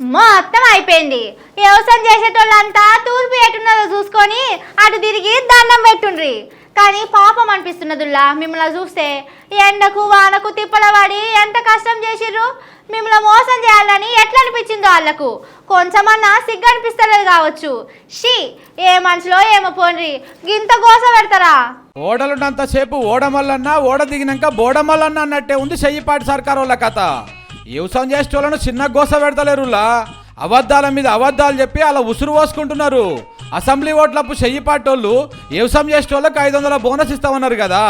మొత్తం అయిపోయింది. వ్యవసాయం చేసేటోళ్ళంతా తూర్పు ఎట్టున్నదో చూసుకొని అటు తిరిగి దండం పెట్టుండ్రి. కానీ పాపం అనిపిస్తున్నదిలా మిమ్మల్ని చూస్తే ఎండకు వానకు తిప్పల పడి ఎంత కష్టం చేసిర్రు? మిమ్మల్ని మోసం చేయాలని ఎట్లా అనిపించిందో వాళ్ళకు కొంచెమన్నా సిగ్గు అనిపిస్తలేదు కావచ్చు. షీ ఏ మనుషులో ఏమో పోన్రి. గింత గోస పెడతారా? ఓడలున్నంతసేపు ఓడమల్లన్నా ఓడ దిగినాక బోడమల్లన్న అన్నట్టే ఉంది చెయ్యిపాటి సర్కార్ వాళ్ళ కథ. వ్యవసాయం చేసేటోళ్ళను చిన్న గోస పెడతలేరులా? అబద్ధాల మీద అబద్ధాలు చెప్పి అలా ఉసురు పోసుకుంటున్నారు. అసెంబ్లీ ఓట్లప్పు చెయ్యిపాటోళ్ళు వ్యవసాయం చేసే వాళ్ళకి ఐదు వందల బోనస్ ఇస్తామన్నారు కదా.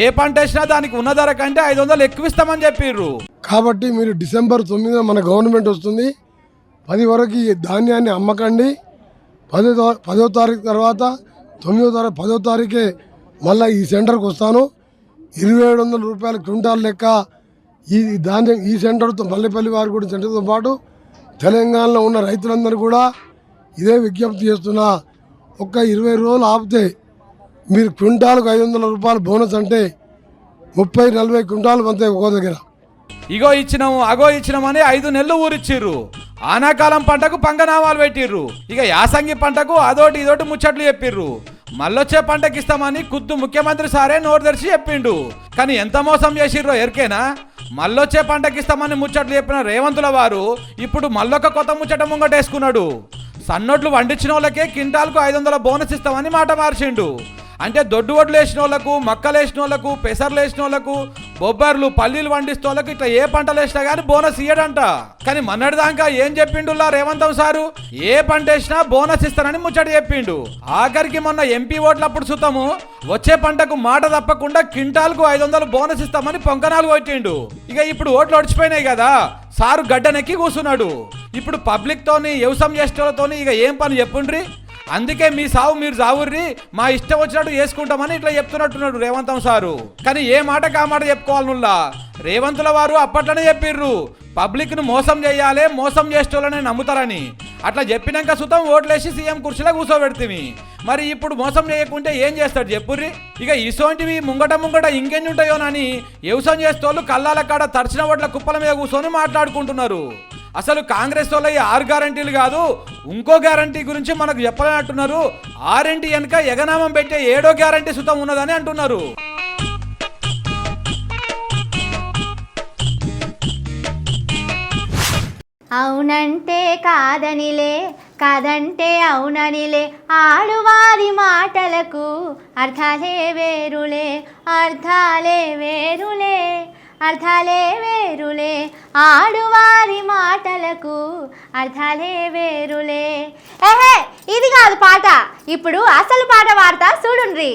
ఏ పంట వేసినా దానికి ఉన్న ధర కంటే ఐదు వందలు ఎక్కువ ఇస్తామని చెప్పిర్రు. కాబట్టి మీరు డిసెంబర్ తొమ్మిదిన మన గవర్నమెంట్ వస్తుంది. పది వరకు ఈ ధాన్యాన్ని అమ్మకండి. పదో పదో తారీఖు తర్వాత తొమ్మిదో తారీఖు పదో తారీఖే మళ్ళీ ఈ సెంటర్కి వస్తాను. ఇరవై ఏడు వందల రూపాయల క్వింటాల్ లెక్క ఈ ధాన్యం ఈ సెంటర్తో మల్లెపల్లి వారి కూడా సెంటర్తో పాటు తెలంగాణలో ఉన్న రైతులందరూ కూడా ఇదే విజ్ఞప్తి చేస్తున్నా ఒక్క ఇరవై రోజులు ఆపితే మీరు క్వింటాల్కు ఐదు వందల రూపాయలు బోనస్ అంటే ముప్పై నలభై క్వింటాలు అంతే ఒక్కో దగ్గర. ఇగో ఇచ్చినాము అగో ఇచ్చినామని ఐదు నెలలు ఊరిచ్చిర్రు. ఆనాకాలం పంటకు పంగనామాలు పెట్టిర్రు. ఇక యాసంగి పంటకు అదోటి ఇదోటి ముచ్చట్లు చెప్పిర్రు. మళ్ళొచ్చే పంటకి ఇస్తామని కుద్దు ముఖ్యమంత్రి సారే నోరు తెరిచి చెప్పిండు. కానీ ఎంత మోసం చేసిర్రో ఎరికేనా? మళ్ళొచ్చే పంటకి ఇస్తామని ముచ్చట్లు చెప్పిన రేవంతుల వారు ఇప్పుడు మళ్ళొక కొత్త ముచ్చట ముంగటేసుకున్నాడు. సన్నోట్లు వండించిన వాళ్ళకే కింటాల్కు ఐదు వందల బోనస్ ఇస్తామని మాట మార్చిండు. అంటే దొడ్డు వడ్లు వేసిన వాళ్ళకు మక్కలు వేసిన వాళ్ళకు పెసర్లు వేసిన వాళ్ళకు బొబ్బర్లు పల్లీలు పండిస్తే వాళ్ళకు ఇట్లా ఏ పంటలు వేసినా కానీ బోనస్ ఇయ్యడంట. కానీ మొన్నటిదాకా ఏం చెప్పిండులా రేవంతం సారు? ఏ పంట వేసినా బోనస్ ఇస్తానని ముచ్చట చెప్పిండు. ఆఖరికి మొన్న ఎంపీ ఓట్లప్పుడు సుతము వచ్చే పంటకు మాట తప్పకుండా క్వింటాల్కు ఐదు వందలు బోనస్ ఇస్తామని పొంకనాలు కొట్టిండు. ఇక ఇప్పుడు ఓట్లు ఒడిచిపోయినాయి కదా సారు గడ్డనెక్కి కూర్చున్నాడు. ఇప్పుడు పబ్లిక్ తోని వ్యవసాయం చేసేటోళ్ళతోని ఇక ఏం పని చెప్పుండ్రి? అందుకే మీ సావు మీరు సావుర్రి మా ఇష్టం వచ్చినట్టు చేసుకుంటామని ఇట్లా చెప్తున్నట్టున్నాడు రేవంతం సారు. కానీ ఏ మాట కా మాట చెప్పుకోవాలి నుల్లా? రేవంతుల వారు అప్పట్లోనే చెప్పిర్రు పబ్లిక్ను మోసం చేయాలి మోసం చేసేటోళ్ళనే నమ్ముతారని. అట్లా చెప్పినాక సుతం ఓట్లేసి సీఎం కుర్చీలో కూర్చోబెడితిమి మరి ఇప్పుడు మోసం చేయకుంటే ఏం చేస్తాడు చెప్పుర్రి? ఇక ఇసోంటివి ముంగట ముంగట ఇంకెన్ని ఉంటాయోనని వ్యవసాయం చేసేటోళ్ళు కళ్ళాల కాడ తడిచిన ఓట్ల కుప్పల మీద కూర్చొని మాట్లాడుకుంటున్నారు. అసలు కాంగ్రెస్ వాళ్ళ ఈ ఆరు గ్యారంటీలు కాదు ఇంకో గ్యారంటీ గురించి మనకు చెప్పలేనట్టున్నారు. ఆరింటి వెనక ఎగనామం పెట్టే ఏడో గ్యారంటీ సుతం ఉన్నదని అంటున్నారు. అవునంటే కాదనిలే కాదంటే అవుననిలే ఆడువారి మాటలకు అర్థాలే వేరులే అర్థాలే వేరులే. అర్థాలే వేరులే ఆడువారి మాటలకు. అర్థాలే వేరులే. ఏహే ఇది కాదు పాట. ఇప్పుడు అసలు పాట వార్త చూడుండ్రి.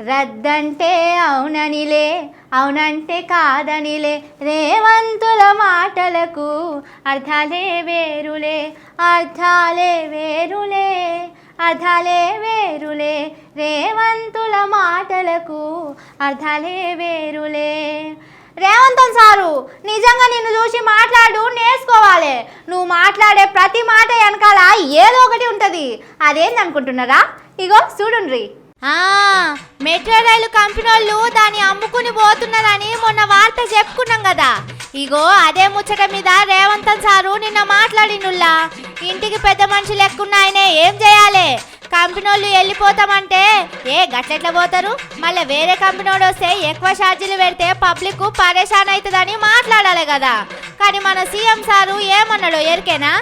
రద్దంటే అవుననిలే అవునంటే కాదనిలే రేవంతుల మాటలకు. అర్థాలే వేరులే అర్థాలే వేరులే అర్థాలే వేరులే రేవంతుల మాటలకు. అర్థాలే వేరులే రేవంతం సారు నిజంగా నిన్ను చూసి మాట్లాడు నేర్చుకోవాలి. నువ్వు మాట్లాడే ప్రతి మాట వెనకాల ఏదో ఒకటి ఉంటుంది. అదేంది అనుకుంటున్నారా? ఇగో చూడుండ్రి. మెట్రో రైలు కంపెనీ వాళ్ళు దాన్ని అమ్ముకుని పోతున్నారని మొన్న వార్త చెప్పుకున్నాం కదా. ఇగో అదే ముచ్చట మీద రేవంతన్ సారు నిన్న మాట్లాడినుల్లా ఇంటికి పెద్ద మనిషి లెక్కున్న ఏం చేయాలి? కంపెనీ వాళ్ళు వెళ్ళిపోతామంటే ఏ గట్లెట్లా పోతారు? మళ్ళీ వేరే కంపెనీ వస్తే ఎక్కువ ఛార్జీలు పెడితే పబ్లిక్ పరేషాన్ అవుతుందని మాట్లాడాలి కదా. కానీ మన సీఎం సారు ఏమన్నాడు ఎరికేనా?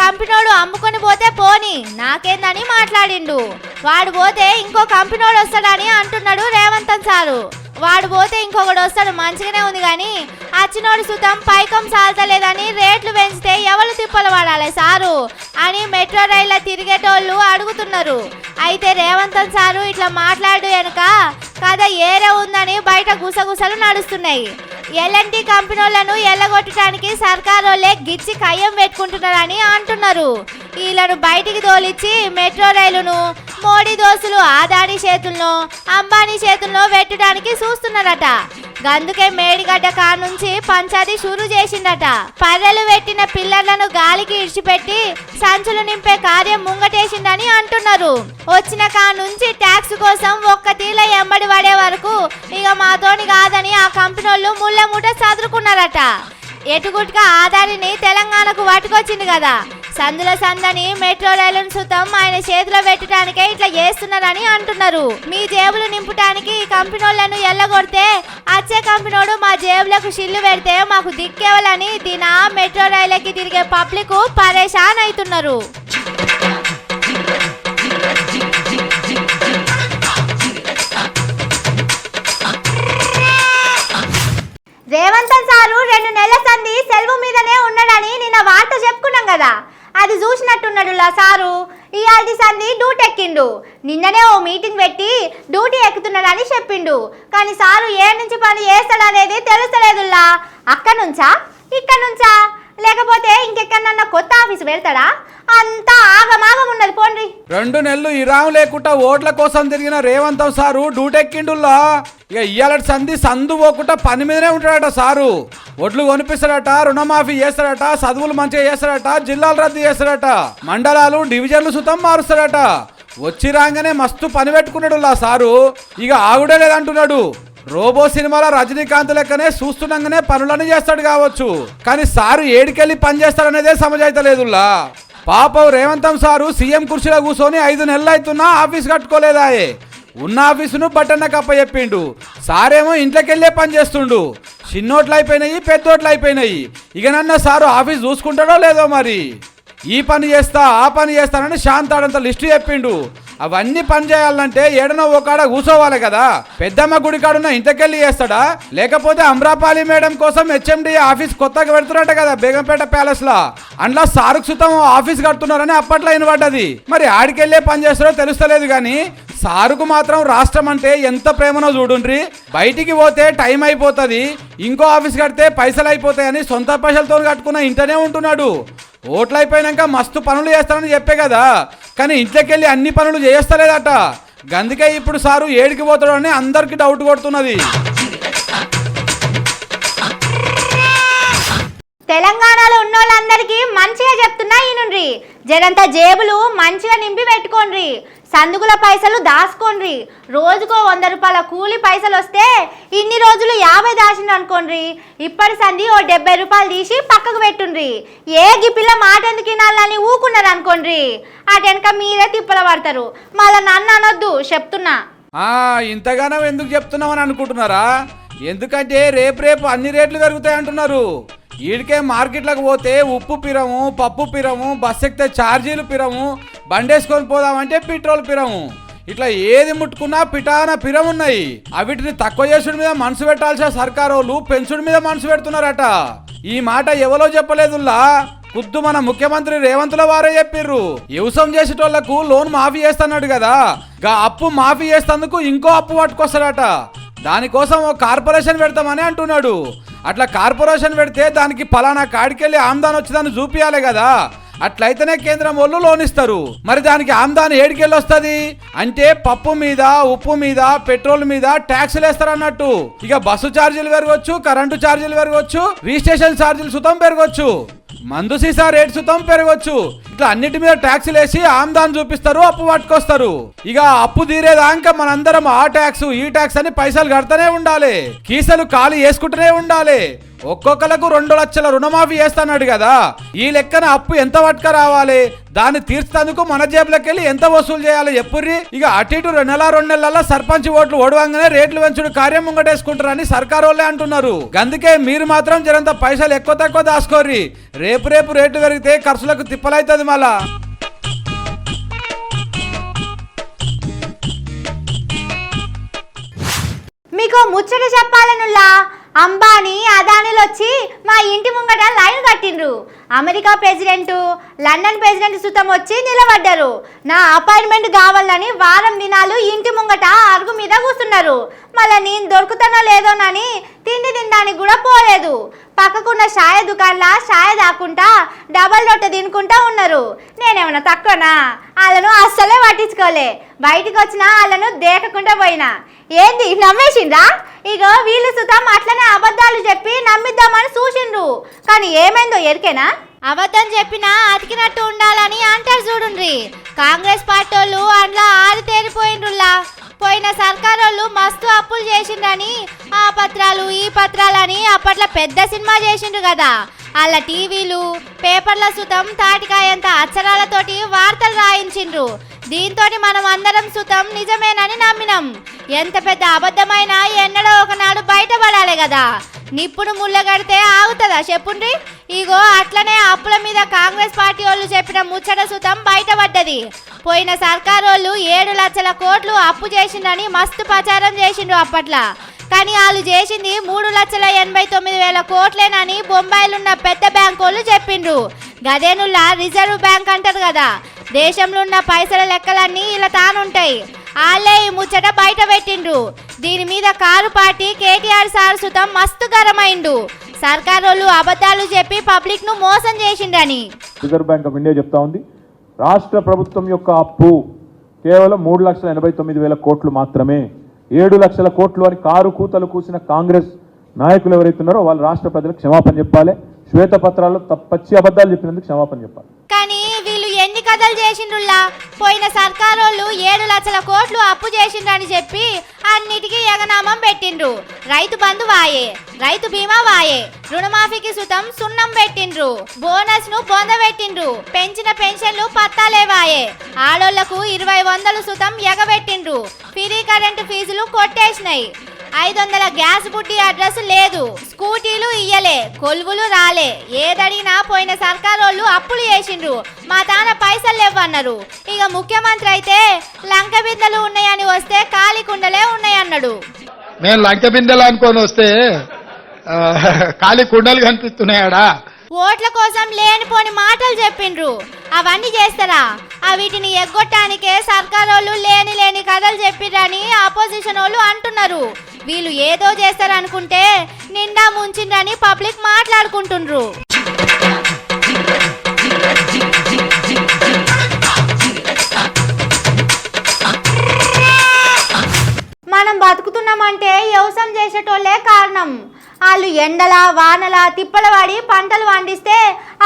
కంపెనీడు అమ్ముకొని పోతే పోని నాకేందని మాట్లాడిండు. వాడు పోతే ఇంకో కంపెనీడు వస్తాడని అంటున్నాడు రేవంతన్ సారు. వాడు పోతే ఇంకొకడు వస్తాడు మంచిగానే ఉంది కానీ అచ్చినోడు సుతం పైకం సాల్తలేదని రేట్లు పెంచితే ఎవరు తిప్పలు పడాలి సారు? అని మెట్రో రైళ్ళ తిరిగేటోళ్ళు అడుగుతున్నారు. అయితే రేవంత్ సారు ఇట్లా మాట్లాడు వెనుక కథ ఏరే ఉందని బయట గుసగుసలు నడుస్తున్నాయి. ఎల్ఎన్టీ కంపెనీలను ఎల్లగొట్టడానికి సర్కారోళ్ళే గిచ్చి కయ్యం పెట్టుకుంటున్నారని అంటున్నారు. వీళ్ళను బయటికి తోలిచ్చి మెట్రో రైలును మోడీ దోసులు ఆదాని చేతుల్లో అంబానీ చేతుల్లో పెట్టడానికి చూస్తున్నారట. గందుకే మేడిగడ్డ కా నుంచి పంచాది షురు చేసిందట. పర్రెలు పెట్టిన పిల్లర్లను గాలికి ఇడిచిపెట్టి సంచులు నింపే కార్యం ముంగటేసిందని అంటున్నారు. వచ్చిన కా నుంచి ట్యాక్స్ కోసం ఒక్క తీల ఎంబడి పడే వరకు ఇక మాతోని కాదని ఆ కంపెనీలు ముళ్ళ ముఠ చదురుకున్నారట ఎటుగుట్గా ఆదారిని తెలంగాణకు పట్టుకొచ్చింది కదా. సందుల సందని మెట్రో రైలును సుతం ఆయన చేతిలో పెట్టడానికే ఇట్లా చేస్తున్నారని అంటున్నారు. మీ జేబులు నింపడానికి ఈ కంపెనీలను ఎల్లగొడితే అచ్చే కంపెనీడు మా జేబులకు షిల్లు పెడితే మాకు దిక్కేవాలని దినా మెట్రో రైలుకి తిరిగే పబ్లిక్ పరేషాన్ అవుతున్నారు రేవంతన్ సారు రెండు నెలల సంది సెలవు మీదనే ఉన్నాడని నిన్న వార్త చెప్పుకున్నాం కదా. అది చూసినట్టున్నాడు లా సారు. ఇయాల్టి సంది డ్యూటీ ఎక్కిండు. నిన్ననే ఓ మీటింగ్ పెట్టి డ్యూటీ ఎక్కుతున్నాడని చెప్పిండు. కానీ సారు ఏ నుంచి పని చేస్తాడనేది తెలుస్తలేదుల్లా అక్కడ నుంచా ఇక్కడ నుంచా లేకపోతే ఇంకెక్కడన్నా కొత్త ఆఫీస్ పెడతాడా అంతా ఆగమాగం ఉన్నది పోండి. రెండు నెలలు ఇరాం లేకుండా ఓట్ల కోసం తిరిగిన రేవంతం సారు డూటెక్కిండుల్లా. ఇక ఇయ్యాలటి సంధి సందు పోకుండా పని మీదనే ఉంటాడట సారు. ఒడ్లు కొనిపిస్తాడట రుణమాఫీ చేస్తాడట చదువులు మంచిగా చేస్తాడట జిల్లాలు రద్దు చేస్తాడట మండలాలు డివిజన్లు సుతం మారుస్తాడట. వచ్చి రాగానే మస్తు పని పెట్టుకున్నాడు సారు. ఇక ఆగుడే లేదంటున్నాడు. రోబో సినిమాలో రజనీకాంత్ లెక్కనే చూస్తుండగానే పనులన్నీ చేస్తాడు కావచ్చు. కానీ సారు ఏడికెళ్ళి పని చేస్తాడనేదే సమజైతలేదుల్లా పాపం రేవంతం సారు సీఎం కుర్చీలో కూర్చొని ఐదు నెలలు అవుతున్నా ఆఫీస్ కట్టుకోలేదాయే. ఉన్న ఆఫీసును బట్టన్న కప్ప చెప్పిండు. సారేమో ఇంట్లోకెళ్ళే పని చేస్తుండు. చిన్నోట్లు అయిపోయినాయి పెద్దోట్లు అయిపోయినాయి ఇక నన్న సారు ఆఫీస్ చూసుకుంటాడో లేదో మరి? ఈ పని చేస్తా ఆ పని చేస్తానని శాంతాడంత లిస్టు చెప్పిండు. అవన్నీ పని చేయాలంటే ఏడనో ఒకడ కూర్చోవాలి కదా. పెద్దమ్మ గుడి కాడున్న ఇంతకెళ్ళి చేస్తాడా? లేకపోతే అమ్రాపాలి మేడం కోసం హెచ్ఎండి ఆఫీస్ కొత్తగా పెడుతున్నట్ట కదా బేగంపేట ప్యాలెస్లో అందులో సారుకు సుతం ఆఫీస్ కడుతున్నారని అప్పట్లో వినబడ్డది. మరి ఆడికెళ్ళే పని చేస్తారో తెలుస్తలేదు కానీ సారుకు మాత్రం రాష్ట్రం అంటే ఎంత ప్రేమనో చూడుండ్రి. బయటికి పోతే టైం అయిపోతుంది ఇంకో ఆఫీస్ కడితే పైసలు అయిపోతాయని సొంత పైసలతో కట్టుకున్న ఇంటనే ఉంటున్నాడు. ఓట్లు అయిపోయినాక మస్తు పనులు చేస్తానని చెప్పే కదా. కానీ ఇంట్లోకి వెళ్ళి అన్ని పనులు చేస్తలేదట గందుకే ఇప్పుడు సారు ఏడికి పోతాడు అని అందరికి డౌట్ కొడుతున్నది. తెలంగాణలో ఉన్న వాళ్ళందరికీ మంచిగా చెప్తున్నా ఈనుండ్రి. జనంతా జేబులు మంచిగా నింపి పెట్టుకోండి సందుకుల పైసలు దాచుకోండి రోజుకో వంద రూపాయల కూలి పైసలు వస్తే ఇన్ని రోజులు యాభై దాచిండ్రు అనుకోండి ఇప్పటి సంధి ఓ డెబ్బై రూపాయలు తీసి పక్కకు పెట్టుండ్రి. ఏ గిప్పిల్ల మాట ఎందుకు వినాలని ఊకున్నారు అటు అటెనక మీరే తిప్పల పడతారు. మళ్ళీ నన్ను అనొద్దు చెప్తున్నా. ఇంతగానో ఎందుకు చెప్తున్నామని అనుకుంటున్నారా? ఎందుకంటే రేపు రేపు అన్ని రేట్లు పెరుగుతాయి అంటున్నారు. ఈడికే మార్కెట్లకు పోతే ఉప్పు పిరము పప్పు పిరము బస్ ఎక్కితే ఛార్జీలు పిరము బండేసుకొని పోదామంటే పెట్రోల్ పిరము. ఇట్లా ఏది ముట్టుకున్నా పిటాన పిరం ఉన్నాయి అవిటిని తక్కువ చేసుడి మీద మనసు పెట్టాల్సిన సర్కారోళ్ళు పెంచుడి మీద మనసు పెడుతున్నారట. ఈ మాట ఎవరో చెప్పలేదుల్లా? కుద్దు మన ముఖ్యమంత్రి రేవంత్ల వారే చెప్పిర్రు. వ్యవసాయం చేసేటోళ్ళకు లోన్ మాఫీ చేస్తున్నాడు కదా. గా అప్పు మాఫీ చేస్తందుకు ఇంకో అప్పు పట్టుకొస్తాడట. దానికోసం ఓ కార్పొరేషన్ పెడతామని అంటున్నాడు. అట్లా కార్పొరేషన్ పెడితే దానికి పలానా కాడికెళ్ళి ఆమ్దాన్ వచ్చిందని చూపియాలి కదా. అట్లయితేనే కేంద్రం వాళ్ళు లోన్ ఇస్తారు మరి దానికి ఆమ్దాన్ ఏడికెళ్ళి వస్తుంది అంటే పప్పు మీద ఉప్పు మీద పెట్రోల్ మీద ట్యాక్సులు వేస్తారు అన్నట్టు ఇక బస్సు ఛార్జీలు పెరగవచ్చు కరెంటు ఛార్జీలు పెరగవచ్చు రిజిస్ట్రేషన్ ఛార్జీలు సుతం పెరగవచ్చు మందు సీసా రేట్ సుతం పెరగొచ్చు. ఇట్లా అన్నిటి మీద ట్యాక్సులు వేసి ఆమ్దాన్ చూపిస్తారు అప్పు పట్టుకొస్తారు. ఇక అప్పు తీరేదాకా మనందరం ఆ ట్యాక్స్ ఈ ట్యాక్స్ అని పైసలు కడతానే ఉండాలి. కీసలు ఖాళీ వేసుకుంటూనే ఉండాలి. ఒక్కొక్కలకు రెండు లక్షల రుణమాఫీ చేస్తాన్నాడు కదా. ఈ లెక్కన అప్పు ఎంత పట్టుక రావాలి? దాన్ని తీర్చేందుకు మన జేబులోకి వెళ్ళి ఎంత వసూలు చేయాలి ఎప్పుర్రి ఇక అటు ఇటు రెండు నెల రెండు నెలల సర్పంచ్ ఓట్లు ఓడవంగానే రేట్లు పెంచుడు కార్యం ముంగటేసుకుంటారని సర్కార్ వాళ్ళే అంటున్నారు. అందుకే మీరు మాత్రం జరంత పైసలు ఎక్కువ తక్కువ దాచుకోర్రి. రేపు రేపు రేట్లు పెరిగితే ఖర్చులకు తిప్పలైతుంది మళ్ళా. మీకు ముచ్చట చెప్పాలనుల్లా? అంబానీ అదానీలు వచ్చి మా ఇంటి ముంగట లైన్ కట్టిండ్రు. అమెరికా ప్రెసిడెంట్ లండన్ ప్రెసిడెంట్ సుతం వచ్చి నిలబడ్డారు. నా అపాయింట్మెంట్ కావాలని వారం దినాలు ఇంటి ముంగట అరుగు మీద కూస్తున్నారు మళ్ళీ నేను దొరుకుతానో లేదోనని తిండి తినడానికి కూడా పోలేదు. పక్కకున్న షాయ దుకాణంలో షాయ దాక్కుంటా డబల్ రొట్టె తినుకుంటా ఉన్నారు. నేనేమన్నా తక్కువనా? వాళ్ళను అస్సలే పట్టించుకోలే. బయటికి వచ్చిన వాళ్ళను దేకకుండా పోయినా. ఏంది? నమ్మేసిండ్రా? ఇగో వీళ్ళు సుతం అట్లనే అబద్ధాలు చెప్పి నమ్మిద్దామని చూసిండ్రు. కానీ ఏమైందో ఎరికేనా? అబద్ధం చెప్పినా అతికినట్టు ఉండాలని అంటారు చూడుండ్రి. కాంగ్రెస్ పార్టీ వాళ్ళు అందులో ఆరితేరిపోయిండ్రులా పోయిన సర్కారోళ్ళు మస్తు అప్పులు చేసిండ్రని ఆ పత్రాలు ఈ పత్రాలని అప్పట్లో పెద్ద సినిమా చేసిండ్రు కదా. వాళ్ళ టీవీలు పేపర్ల సుతం తాటికాయంత అక్షరాలతోటి వార్తలు రాయించిండ్రు. దీంతో మనం అందరం సుతం నిజమేనని నమ్మినాం. ఎంత పెద్ద అబద్ధమైన ఎన్నడో ఒకనాడు బయటపడాలి కదా నిప్పుడు ముళ్ళగడితే ఆగుతుందా చెప్పుండ్రి? ఇగో అట్లనే అప్పుల మీద కాంగ్రెస్ పార్టీ వాళ్ళు చెప్పిన ముచ్చట సుతం బయటపడ్డది. పోయిన సర్కారు వాళ్ళు ఏడు లక్షల కోట్లు అప్పు చేసిండని మస్తు ప్రచారం చేసిండ్రు అప్పట్లో. కానీ వాళ్ళు చేసింది మూడు లక్షల ఎనభై తొమ్మిది వేల కోట్లేనని బొంబాయిలున్న పెద్ద బ్యాంకు వాళ్ళు చెప్పిండ్రు. గదేనుల్లా రిజర్వ్ బ్యాంక్ అంటారు కదా. దేశంలో ఉన్న పైసల లెక్కలన్నీ ఇలా తానుంటాయి. వాళ్ళే ఈ ముచ్చట బయట పెట్టిండ్రు. దీని మీద కారు పార్టీ కేటీఆర్ సార్ సుతం మస్తు గరమైండు సర్కారోళ్ళు అబద్ధాలు చెప్పి పబ్లిక్ను మోసం చేసిండ్రని. రిజర్వ్ బ్యాంక్ ఆఫ్ ఇండియా చెప్తా ఉంది. రాష్ట్ర ప్రభుత్వం యొక్క అప్పు కేవలం మూడు లక్షల ఎనభై తొమ్మిది వేల కోట్లు మాత్రమే. ఏడు లక్షల కోట్లు అని కారు కూతలు కూసిన కాంగ్రెస్ నాయకులు ఎవరైతున్నారో వాళ్ళు రాష్ట్ర ప్రజలకు క్షమాపణ చెప్పాలి. శ్వేతపత్రాల్లో పచ్చి అబద్ధాలు చెప్పినందుకు క్షమాపణ చెప్పాలి. కానీ వీళ్ళు ఎన్ని కథలు చేసిండ్రులా పోయిన సర్కారోళ్ళు ఏడు లక్షల కోట్లు అప్పు చేసిండ్రని చెప్పి అన్నిటికీ ఎగనామం పెట్టిండ్రు. రైతు బంధు వాయే రైతు బీమా వాయే రుణమాఫీకి సుతం సున్నం పెట్టిండ్రు. బోనస్ను పొందబెట్టిండ్రు పెంచిన పెన్షన్లు పత్తాలే వాయే. ఆడోళ్ళకు ఇరవై వందలు సుతం ఎగబెట్టిండ్రు. ఫ్రీ కరెంటు ఫీజులు కొట్టేసినాయి. ఐదు వందల గ్యాస్ బుడ్డి అడ్రస్ లేదు. స్కూటీలు ఇయ్యలే కొలువులు రాలే. ఏదడిగినా పోయిన సర్కారోళ్ళు అప్పులు చేసిండ్రు. మా తాన పైసలు లేవన్నారు. ఇక ముఖ్యమంత్రి అయితే లంక బిందెలు ఉన్నాయని వస్తే ఖాళీ కుండలే ఉన్నాయన్నాడు. మేము లంక బిందెలు అనుకొని వస్తే ఖాళీ కుండలు కనిపిస్తున్నాయాడా? ఓట్ల కోసం లేనిపోని మాటలు చెప్పిండ్రు. అవన్నీ చేస్తారా? వీటిని ఎగ్గొట్టానికే సర్కారోళ్ళు లేని లేని కథలు చెప్పిరని ఆపోజిషన్ వాళ్ళు అంటున్నారు. వీళ్ళు ఏదో చేస్తారనుకుంటే నిండా ముంచిండ్రని పబ్లిక్ మాట్లాడుకుంటుండ్రు. మనం బతుకుతున్నామంటే వ్యవసాయం చేసేటోళ్ళే కారణం. వాళ్ళు ఎండల వానల తిప్పల వాడి పంటలు పండిస్తే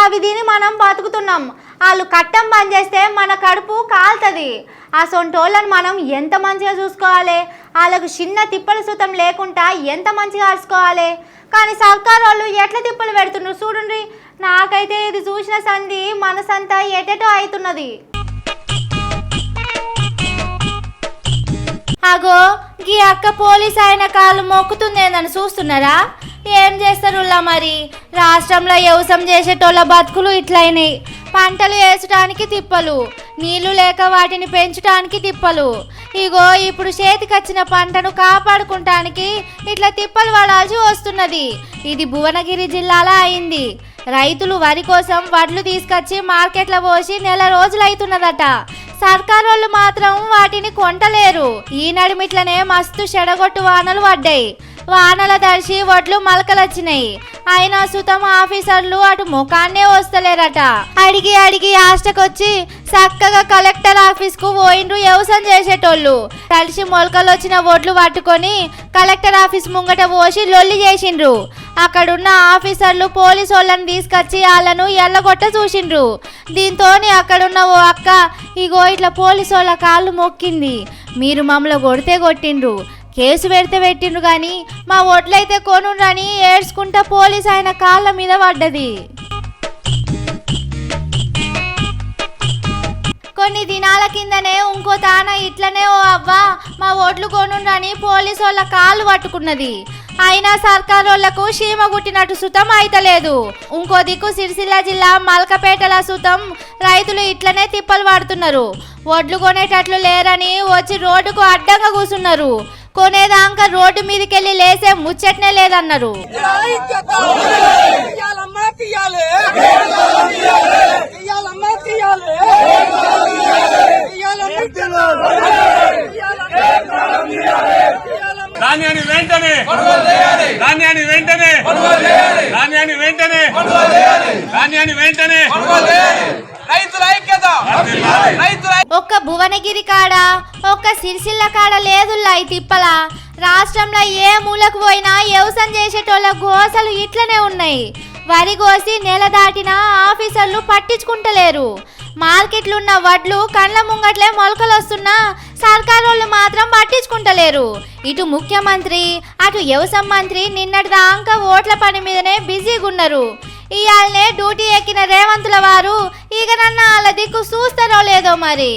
అవి తిని మనం బతుకుతున్నాం. వాళ్ళు కట్టం బంద్ చేస్తే మన కడుపు కాలుతుంది. ఆ సొంటోళ్ళని మనం ఎంత మంచిగా చూసుకోవాలి? వాళ్ళకు చిన్న తిప్పల సుతం లేకుండా ఎంత మంచిగా అరుచుకోవాలి కానీ సర్కార్ వాళ్ళు ఎట్లా తిప్పలు పెడుతున్నారు చూడండి నాకైతే ఇది చూసిన సంధి మనసంతా ఎటెటో అవుతున్నది అగో గీ అక్క పోలీస్ ఆయన కాళ్ళు మొక్కుతుందేందని చూస్తున్నారా? ఏం చేస్తారులా మరి? రాష్ట్రంలో వ్యవసాయం చేసేటోళ్ళ బతుకులు ఇట్లయినాయి. పంటలు వేసడానికి తిప్పలు నీళ్ళు లేక వాటిని పెంచడానికి తిప్పలు. ఇగో ఇప్పుడు చేతికొచ్చిన పంటను కాపాడుకుంటానికి ఇట్లా తిప్పలు పడాల్సి వస్తున్నది. ఇది భువనగిరి జిల్లాలో అయింది. రైతులు వరి కోసం వడ్లు తీసుకొచ్చి మార్కెట్లో పోసి నెల రోజులు సర్కార్ సర్కారోళ్ళు మాత్రం వాటిని కొంటలేరు. ఈ నడిమిట్లనే మస్తు చెడగొట్టు వానలు పడ్డాయి. వానల దర్శి వడ్లు మలకలొచ్చినాయి అయినా సుతం ఆఫీసర్లు అటు ముఖాన్నే వస్తలేరట. అడిగి అడిగి ఆస్టకొచ్చి చక్కగా కలెక్టర్ ఆఫీస్కు పోయిండ్రు వ్యవసాయం చేసేటోళ్ళు. తడిసి మొలకలు వచ్చిన వడ్లు పట్టుకొని కలెక్టర్ ఆఫీస్ ముంగట పోసి లొల్లి చేసిండ్రు. అక్కడున్న ఆఫీసర్లు పోలీసు వాళ్ళని తీసుకొచ్చి వాళ్ళను ఎల్లగొట్ట చూసిండ్రు. దీంతో అక్కడున్న ఓ అక్క ఇగో ఇట్లా పోలీసు వాళ్ళ కాళ్ళు మొక్కింది. మీరు మమ్మల్ని కొడితే కొట్టిండ్రు. కేసు పెడితే పెట్టిండ్రు కానీ మా ఓట్లయితే కొనుండ్రని ఏడ్చుకుంటా పోలీస్ ఆయన కాళ్ళ మీద పడ్డది. కొన్ని దినాల కిందనే ఇంకో తాన ఇట్లనే ఓ అవ్వ మా ఓట్లు కొనుండ్రని పోలీసు వాళ్ళ కాళ్ళు పట్టుకున్నది. అయినా సర్కార్ వాళ్ళకు చీమ గుట్టినట్టు సుతం అయితలేదు. ఇంకో దిక్కు సిరిసిల్ల జిల్లా మల్కపేటల సుతం రైతులు ఇట్లనే తిప్పలు పడుతున్నారు. వడ్లు కొనేటట్లు లేరని వచ్చి రోడ్డుకు అడ్డంగా కూసున్నారు. కొనేదాకా రోడ్డు మీదకెళ్ళి లేసే ముచ్చట్నే లేదన్నారు. ధాన్యాన్ని వెంటనే ధాన్యాన్ని వెంటనే ధాన్యాన్ని వెంటనే ధాన్యాన్ని వెంటనే. రైతుల ఒక్క భువనగిరి కాడ ఒక్క సిరిసిల్ల కాడ లేదుల్లా ఈ తిప్పల. రాష్ట్రంలో ఏ మూలకు పోయినా వ్యవసాయం చేసేటోళ్ళ గోసలు ఇట్లనే ఉన్నాయి. వరి కోసి నెల దాటినా ఆఫీసర్లు పట్టించుకుంటలేరు. మార్కెట్లున్న వడ్లు కండ్ల ముంగట్లే మొలకలు వస్తున్నా సర్కారోళ్ళు మాత్రం పట్టించుకుంటలేరు. ఇటు ముఖ్యమంత్రి అటు వ్యవసాయ మంత్రి నిన్నటి దాకా ఓట్ల పని మీదనే బిజీగా ఉన్నారు ఇయాలనే డ్యూటీ ఎక్కిన రేవంతుల వారు ఇక నన్న వాళ్ళ దిక్కు చూస్తారో లేదో మరి?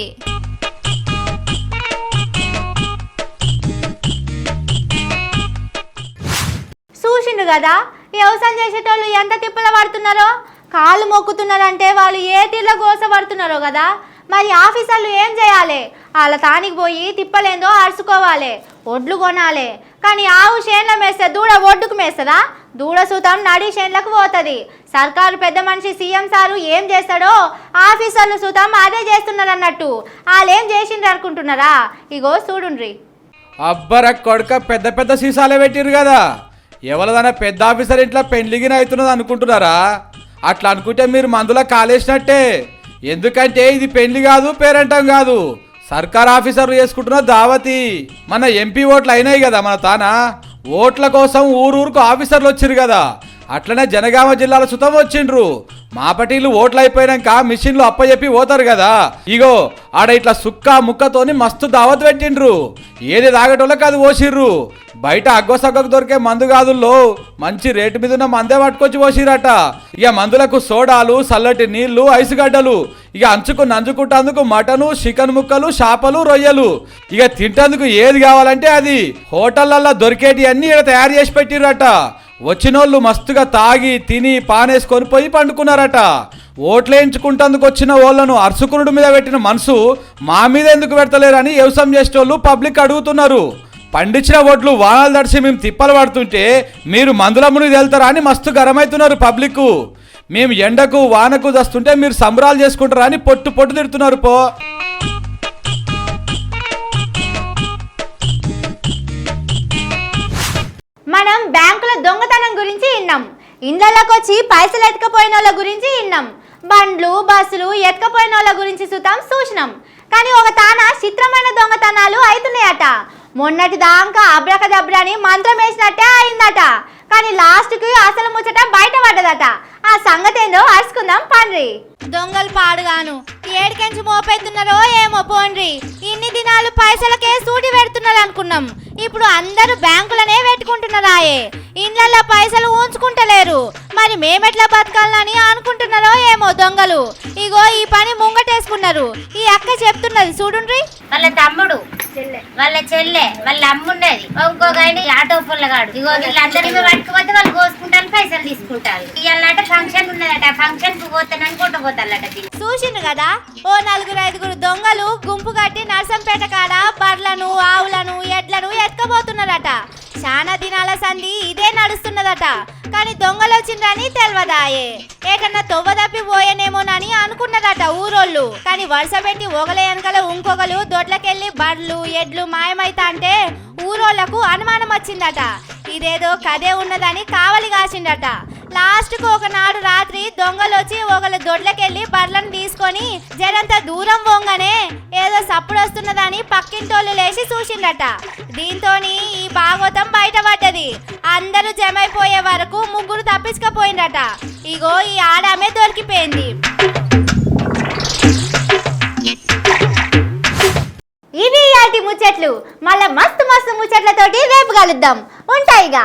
చూసిండు కదా వ్యవసాయం చేసేటోళ్ళు ఎంత తిప్పల పడుతున్నారో? కాళ్ళు మొక్కుతున్నారంటే వాళ్ళు ఏ తీర్ల గోస పడుతున్నారో కదా మరి ఆఫీసర్లు ఏం చేయాలి? వాళ్ళ తానికి పోయి తిప్పలేందో అరుచుకోవాలి. ఒడ్లు కొనాలి. కానీ ఆవు చేన్ల మేస్తే దూడ ఒడ్డుకు మేస్తుందా? దూడ సూతం నడి చేన్లకు పోతుంది. సర్కారు పెద్ద మనిషి సీఎం సారు ఏం చేస్తాడో ఆఫీసర్లు సూతం అదే చేస్తున్నారు అన్నట్టు వాళ్ళు ఏం చేసిండ్రు అనుకుంటున్నారా? ఇగో చూడుండ్రి. అబ్బర కొడుక పెద్ద పెద్ద సీసాలే పెట్టిరు కదా. ఎవరిదైనా పెద్ద ఆఫీసర్ ఇంట్లో పెండ్లిగిన అవుతున్నది అనుకుంటున్నారా? అట్లా అనుకుంటే మీరు మందులో కాలేసినట్టే. ఎందుకంటే ఇది పెళ్ళి కాదు పేరంటం కాదు. సర్కార్ ఆఫీసర్లు చేసుకుంటున్న దావతి. మన ఎంపీ ఓట్లు అయినాయి కదా మన తాన? ఓట్ల కోసం ఊరూరుకు ఆఫీసర్లు వచ్చిర్రు కదా. అట్లనే జనగామ జిల్లాలో సుతం వచ్చిండ్రు. మాపటీలు ఓట్లు అయిపోయినాక మిషన్లు అప్పచెప్పి పోతారు కదా. ఇగో ఆడ ఇట్లా సుక్క ముక్కతోని మస్తు దావత్ పెట్టిండ్రు. ఏది తాగటోళ్ళకి అది పోసిర్రు. బయట అగ్గోసగ్గకు దొరికే మందు కాదుల్లో మంచి రేటు మీద ఉన్న మందే పట్టుకొచ్చి పోసిరట. ఇక మందులకు సోడాలు చల్లటి నీళ్ళు ఐసుగడ్డలు ఇక అంచుకు నంచుకుంటందుకు మటను చికెన్ ముక్కలు చేపలు రొయ్యలు. ఇక తింటేందుకు ఏది కావాలంటే అది. హోటళ్ళల్లో దొరికేటి అన్ని ఇక్కడ తయారు చేసి పెట్టిరట వచ్చినోళ్ళు మస్తుగా తాగి తిని పానేసుకొని పోయి పండుకున్నారట. ఓట్లేయించుకుంటందుకు వచ్చిన వాళ్ళను అర్సుకునుడు మీద పెట్టిన మనసు మా మీద ఎందుకు పెడతలేరని వ్యవసాయం చేసేటోళ్ళు పబ్లిక్ అడుగుతున్నారు. పండించిన ఓట్లు వానలు తడిసి మేము తిప్పలు పడుతుంటే మీరు మందుల మునిగి వెళ్తారా అని మస్తు గరమవుతున్నారు పబ్లిక్ మేము ఎండకు వానకు దస్తుంటే మీరు సంబరాలు చేసుకుంటారా అని పొట్టు పొట్టు తిడుతున్నారు పో. మనం బ్యాంకుల దొంగతనం గురించి విన్నాం. ఇండ్లలోకి వచ్చి పైసలు ఎత్తుకపోయిన వాళ్ళ గురించి విన్నాం. బండ్లు బస్సులు ఎత్తుకపోయిన వాళ్ళ గురించి చూద్దాం చూసినాం కానీ ఒక తాన చిత్రమైన దొంగతనాలు అవుతున్నాయట మొన్నటి దాకా అబ్రకదబ్రని మంత్రం వేసినట్టే అయిందట. కానీ లాస్ట్కి అసలు ముచ్చట బయటపడ్డదట ఆ సంగతి ఏందో అరుచుకుందాం పండ్రి. దొంగలు పాడుగాను. ఏడికెంచి మోపెత్తున్నారో ఏమో పోండ్రి. ఇన్ని దినాలు పైసలకే సూటి పెడుతున్నారు అనుకున్నాం ఇప్పుడు అందరూ బ్యాంకులనే పెట్టుకుంటున్నారాయే. ఇండ్లలో పైసలు ఉంచుకుంటలేరు మరి మేమెట్లా బతకాలని అనుకుంటున్నారో ఏమో దొంగలు. ఇగో ఈ పని ముంగటేసుకున్నారు. ఈ అక్క చెప్తున్నది చూడుండ్రి. వాళ్ళ తమ్ముడు వాళ్ళ చెల్లె వాళ్ళ అమ్ముండేది ఇంకొక ఆటో పుల్లగాడు ఇగో వీళ్ళందరినీ పట్టుకుపోతే వాళ్ళు పైసలు తీసుకుంటారు ఇవాళ ఫంక్షన్ ఉన్నదట ఫంక్షన్కు చూసిండు కదా? ఓ నలుగురు ఐదుగురు దొంగలు గుంపు కట్టి నర్సంపేట కాడ బర్లను ఆవులను ఎడ్లను ఎత్తుకపోతున్నారట. చాలా దినాల సంధి ఇదే నడుస్తున్నదట. కానీ దొంగలు వచ్చిండ్రని తెలియదాయే ఏకన్నా తొవ్వ తప్పి పోయేనేమోనని అనుకున్నదట ఊరోళ్ళు. కానీ వరుస పెట్టి ఒకలే వెనకల ఇంకొకలు దొడ్లకెళ్ళి బర్లు ఎడ్లు మాయమైతా అంటే ఊరోళ్ళకు అనుమానం వచ్చిందట. ఇదేదో కదే ఉన్నదని కావలి కాసిండట. లాస్ట్కు ఒకనాడు రాత్రి దొంగలు వచ్చి ఒకళ్ళ దొడ్లకెళ్ళి బర్లను తీసుకొని జరంత దూరం పోగానే ఏదో సప్పుడు వస్తున్నదని పక్కింటోళ్ళు లేచి చూసిండట. దీంతోని ఈ భాగవతం బయటపడ్డది. అందరూ జమైపోయే వరకు ముగ్గురు తప్పించుకపోయిండట. ఇగో ఈ ఆడామే దొరికిపోయింది. ఇవి ఇయాటి ముచ్చట్లు. మళ్ళీ మస్తు మస్తు ముచ్చట్లతోటి రేపు కలుద్దాం. ఉంటాయిగా.